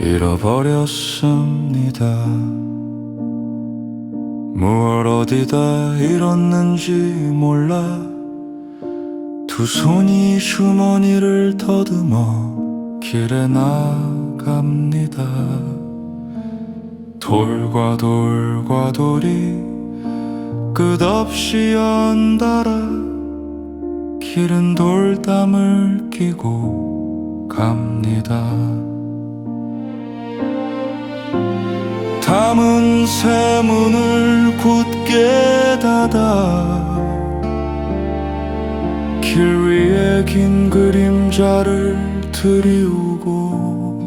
잃어버렸습니다. 무얼 어디다 잃었는지 몰라 두 손이 주머니를 더듬어 길에 나갑니다. 돌과 돌과 돌이 끝없이 연달아 길은 돌담을 끼고 갑니다. 담은 새 문을 굳게 닫아 길 위에 긴 그림자를 들이우고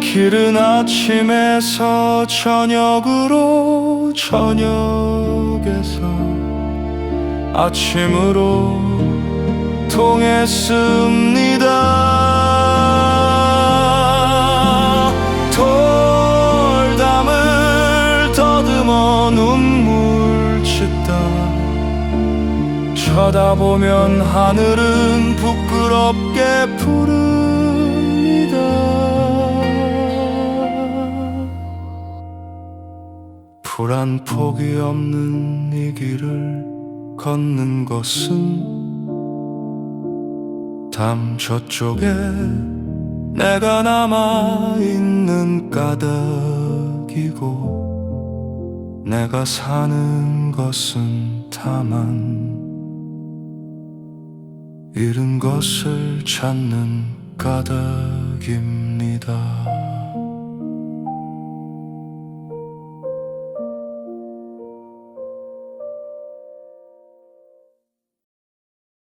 길은 아침에서 저녁으로 저녁에서 아침으로 통했습 눈물 짓다 쳐다보면 하늘은 부끄럽게 푸릅니다. 불안 폭이 없는 이 길을 걷는 것은 담 저쪽에 내가 남아 있는 까닭이고 내가 사는 것은 다만 잃은 것을 찾는 까닭입니다.